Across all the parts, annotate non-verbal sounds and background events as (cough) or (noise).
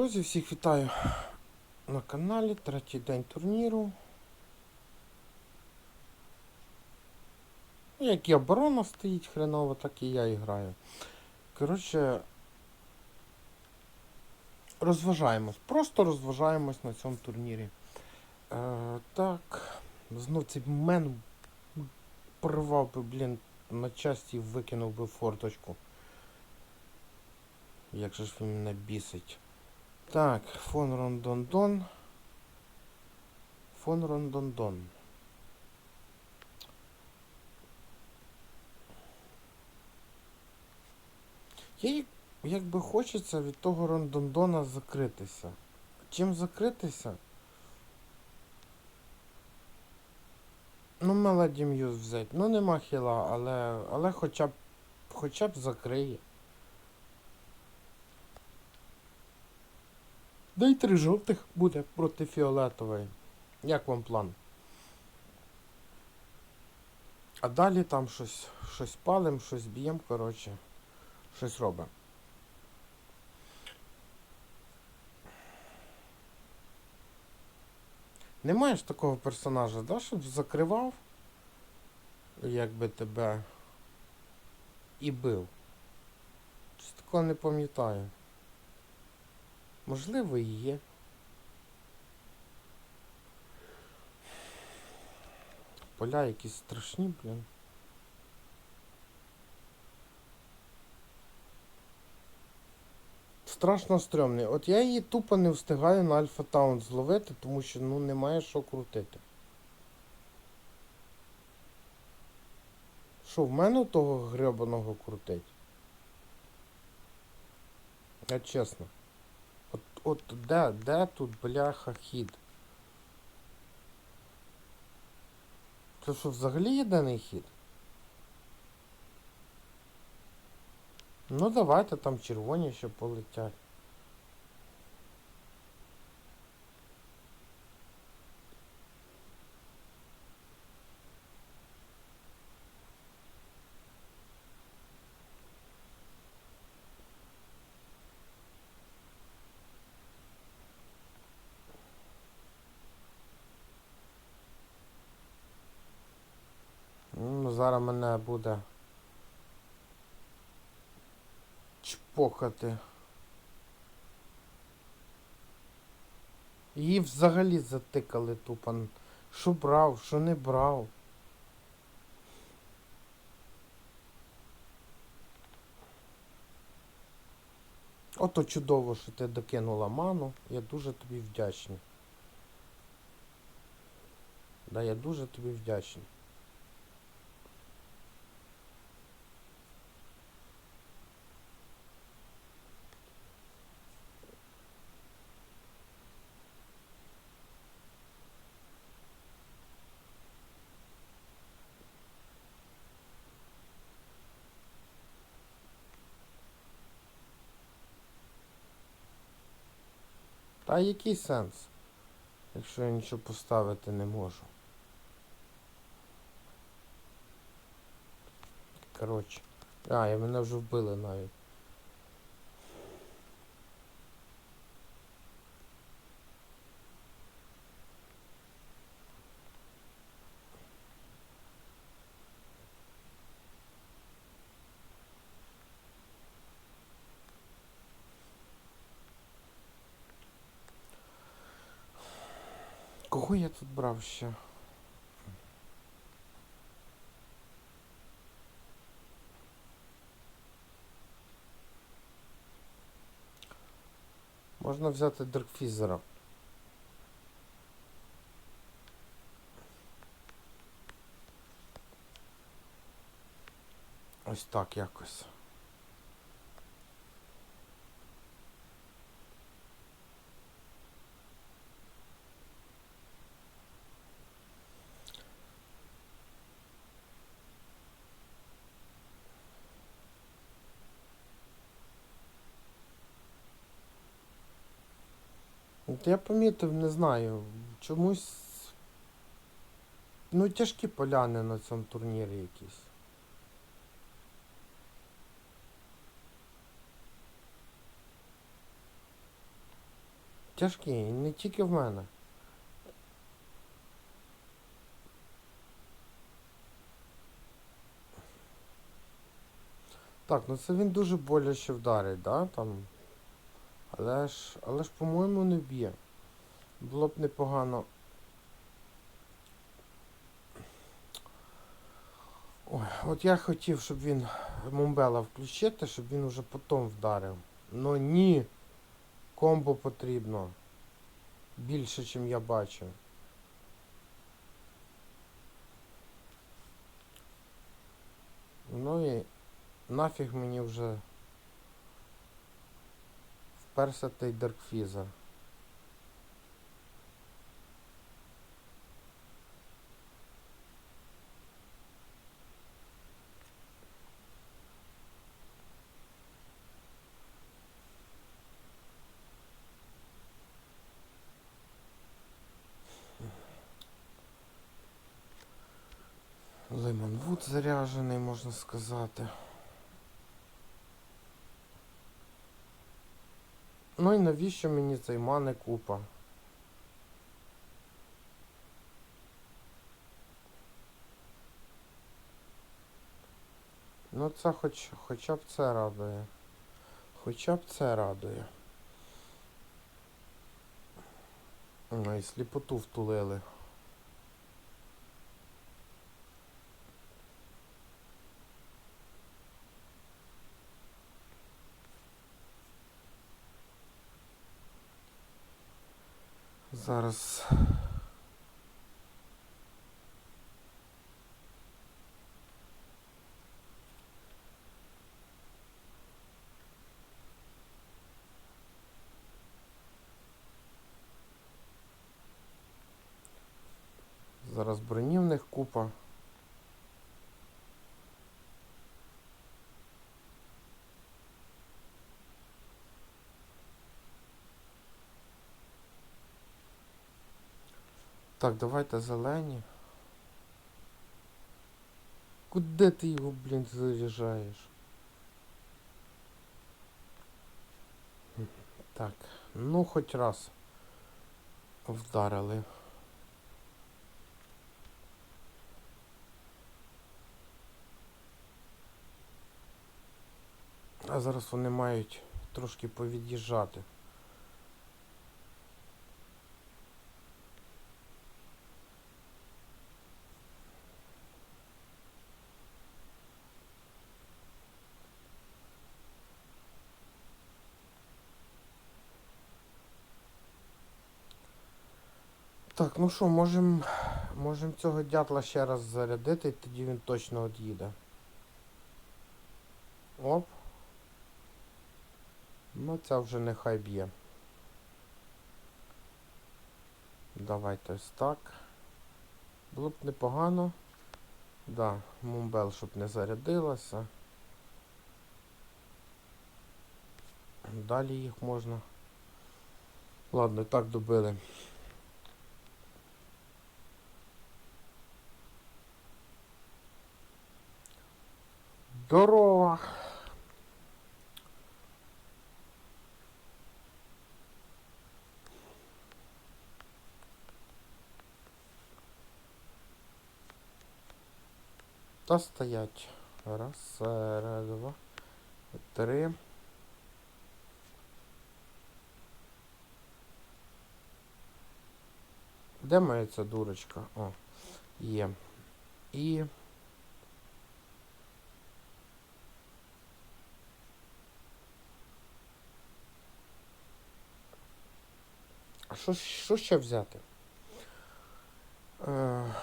Друзі, всіх вітаю на каналі. Третій день турніру. Ну, Як і оборона стоїть хреново, так і я і граю. Коротше, розважаємось. Просто розважаємось на цьому турнірі. Е, так, знов цей мен порвав би, блін, на часті викинув би форточку. Як же ж він мене бісить. Так, фон Рондондон. Фон Рондондон. Їй якби хочеться від того Рондондона закритися. Чим закритися? Ну, Мелоді М'юз взяти. Ну нема хіла, але, але хоча б хоча б закриє. Да й три жовтих буде проти фіолетової. Як вам план? А далі там щось, щось палим, щось б'єм, коротше, щось робимо. Немає ж такого персонажа, да, щоб закривав, якби тебе і бив. Щось такого не пам'ятаю. Можливо, і є. Поля якісь страшні, блін. Страшно стрьомний. От я її тупо не встигаю на Альфа Таун зловити, тому що ну немає що крутити. Що, в мене того гребаного крутить? Я чесно. От, де, де тут бляха хід? Це що взагалі єдиний хід? Ну давайте там червоні ще полетять. Ну, зараз мене буде чпокати. Її взагалі затикали тупо. Що брав, що не брав. Ото чудово, що ти докинула ману. Я дуже тобі вдячний. Да, я дуже тобі вдячний. Та який сенс, якщо я нічого поставити не можу. Коротше. А, і мене вже вбили навіть. Кого я тут брав ще? Можна взяти Деркфізера. Ось так якось. Я помітив, не знаю, чомусь. Ну, тяжкі поляни на цьому турнірі якісь. Тяжкий, не тільки в мене. Так, ну це він дуже боляче вдарить, да? Там. Але ж, але ж, по-моєму, не б'є. Було б непогано. Ой, от я хотів, щоб він Мумбела включити, щоб він уже потім вдарив. Ну ні. Комбо потрібно. Більше, ніж я бачив. Ну і нафіг мені вже вперся той Даркфізер. Лимонвуд заряджений, можна сказати. Ну і навіщо мені цей мани купа? Ну це хоч, хоча б це радує. Хоча б це радує. Ну і сліпоту втулили. Зараз броні в них купа. Так, давайте зелені. Куди ти його, блін, заряджаєш? Так, ну хоч раз вдарили. А зараз вони мають трошки повід'їжджати. Так, ну що, можемо можем цього дятла ще раз зарядити, і тоді він точно од'їде. Оп. Ну це вже нехай б'є. Давайте ось так. Було б непогано. Да, мумбел, щоб не зарядилася. Далі їх можна. Ладно, і так добили. Здорово! Та стоять. Раз, раз, два, три. Де моя ця дурочка? О, є. І... Що, що ще взяти? Е...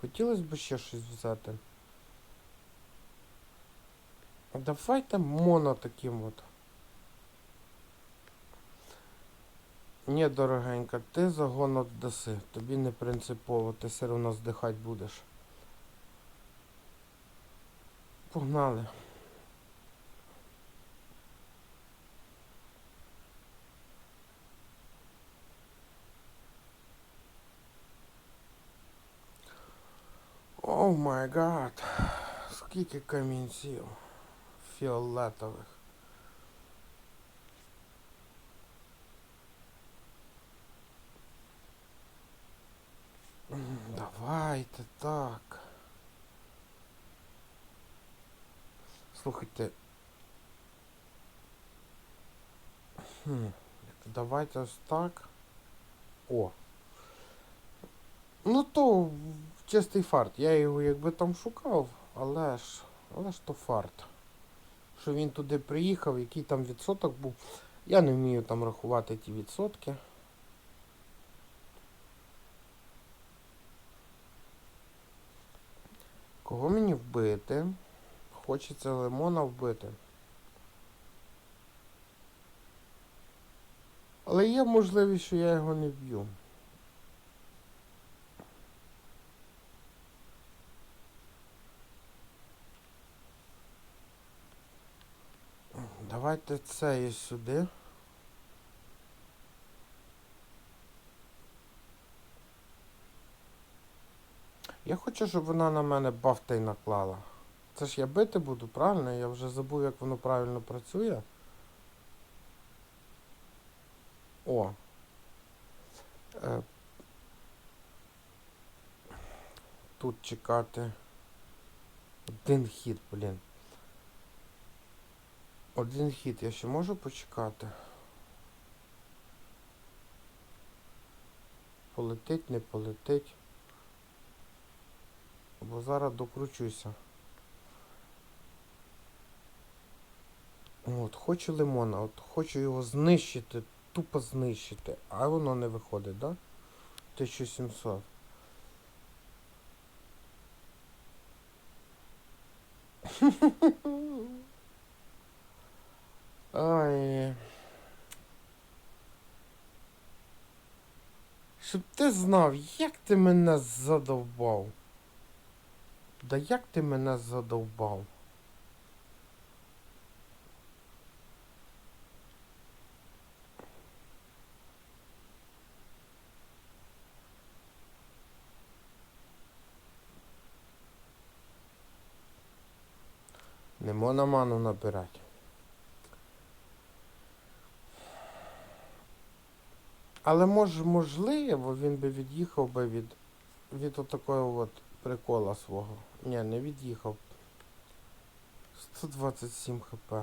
Хотілося б ще щось взяти. А Давайте моно таким от. Ні, дорогенька, ти загон отдаси. Тобі не принципово, ти все одно здихати будеш. Погнали. О май гад. Скільки камінців фіолетових. М, Давайте так. Слухайте. Хм, давайте ось так. О. Ну то чистий фарт. Я його якби там шукав, але ж. Але ж то фарт. Що він туди приїхав, який там відсоток був. Я не вмію там рахувати ті відсотки. Кого мені вбити? Хочеться лимона вбити. Але є можливість, що я його не вб'ю. Давайте це і сюди. Я хочу, щоб вона на мене бафтей наклала. Це ж я бити буду, правильно? Я вже забув, як воно правильно працює. О. Е, тут чекати. Один хід, блін. Один хід, я ще можу почекати. Полетить, не полетить. Бо зараз докручуся. От, хочу лимона, от хочу його знищити, тупо знищити, а воно не виходить, да? 1700. Ай. Щоб ти знав, як ти мене задовбав. Да як ти мене задовбав? Не можна ману набирати. Але мож, можливо, він би від'їхав би від, від отакого от прикола свого. Ні, не від'їхав. 127 хп.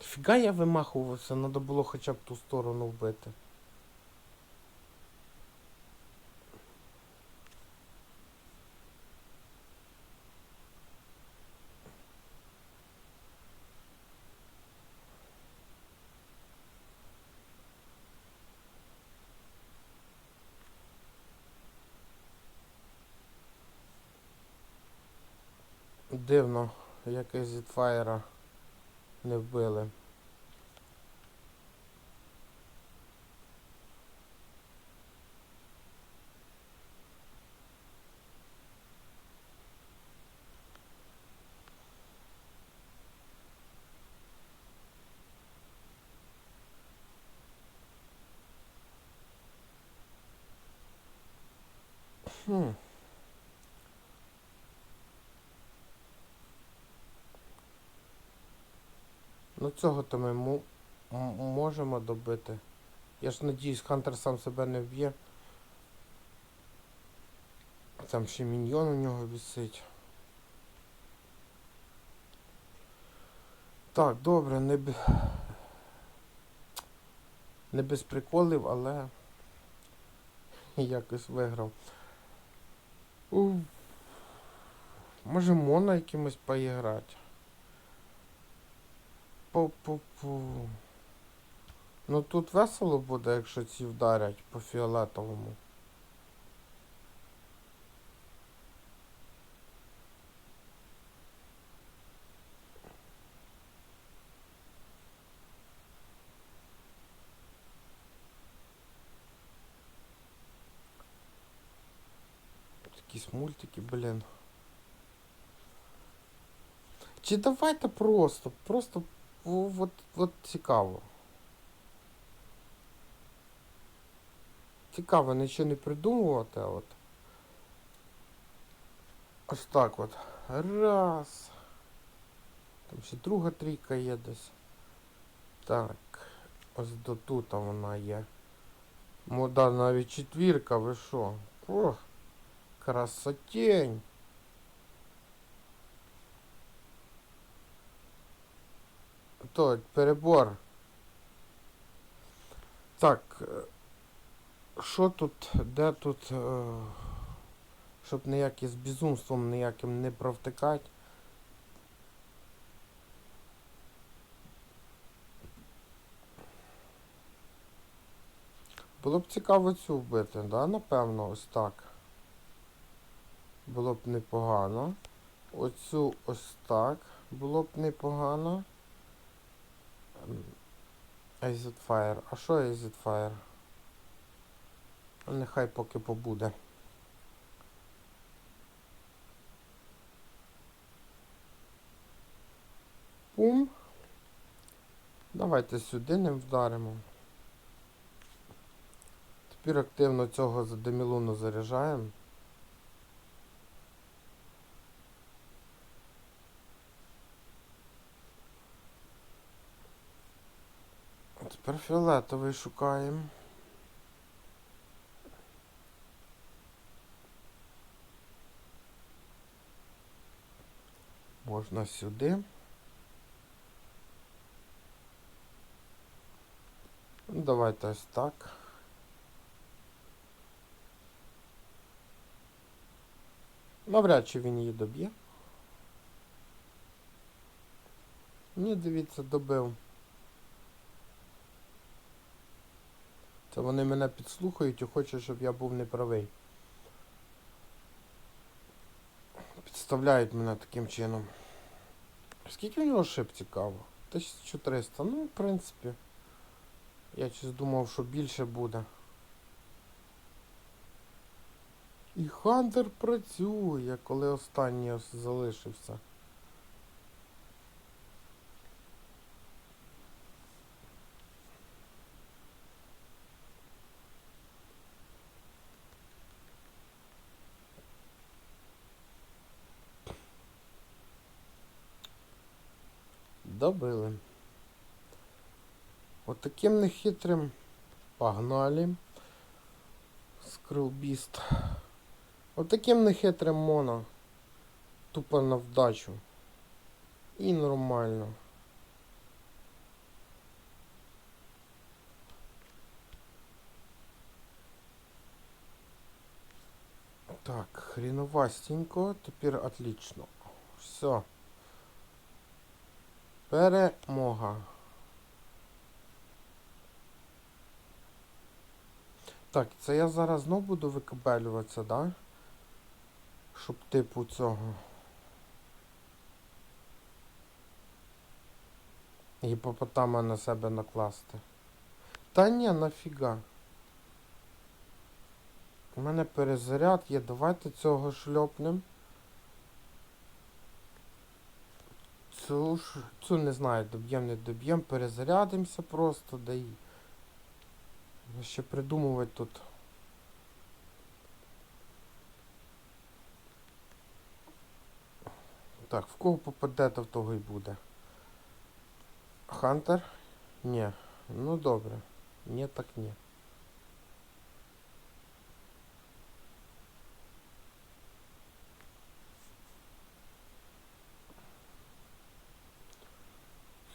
Фіга я вимахувався, треба було хоча б ту сторону вбити. Дивно, якось від фаєра не вбили. Хм. Ну цього то ми можемо добити. Я ж надіюсь, Хантер сам себе не вб'є. Там ще міньйон у нього висить. Так, добре, не, б... не без приколів, але якось виграв. У... Може Мона якимось поіграти? Пу-пу-пу. Ну тут весело буде, якщо ці вдарять по фіолетовому. Якісь мультики, блін. Чи давайте просто, просто о, от, от цікаво. Цікаво, нічого не придумувати, а от. Ось так от. Раз. Там ще друга трійка є десь. Так. Ось до тут вона є. Мода навіть четвірка, ви що? Ох, красотень. То, перебор. Так. е, Що тут, де тут, е, щоб ніякі з безумством ніяким не провтикати. Було б цікаво цю вбити, да? Напевно, ось так. Було б непогано. Оцю ось так. Було б непогано. Fire. А що Exit Fire? Нехай поки побуде. Пум. Давайте сюди не вдаримо. Тепер активно цього за демілуну заряджаємо. А Тепер фіолетовий шукаємо. Можна сюди. Ну, Давайте ось так. Навряд чи він її доб'є. Ні, дивіться, добив. Це вони мене підслухають і хочуть, щоб я був неправий. Підставляють мене таким чином. Скільки в нього шип цікаво? 1300. Ну, в принципі. Я щось думав, що більше буде. І Хантер працює, коли останній залишився. Добили. От таким нехитрим погнали. Скрилбіст. От таким нехитрим моно. Тупо на вдачу. І нормально. Так, хреновастенько. Тепер отлично. Все. Перемога. Так, це я зараз знов буду викабелюватися, да? Щоб типу цього. Гіпопотама на себе накласти. Та ні, нафіга. У мене перезаряд є, давайте цього шльопнем. Цю, цю не знаю, доб'єм, не доб'єм, перезарядимося просто, да і ще придумувати тут. Так, в кого попаде, то в того й буде. Хантер? Ні. Ну добре. Ні, так ні.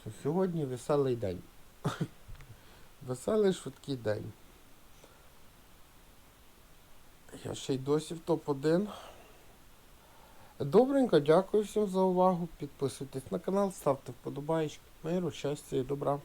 Що Сьогодні веселий день. (laughs) Веселий швидкий день. Я ще й досі в топ-1. Добренько, дякую всім за увагу. Підписуйтесь на канал, ставте вподобайки. Миру, щастя і добра.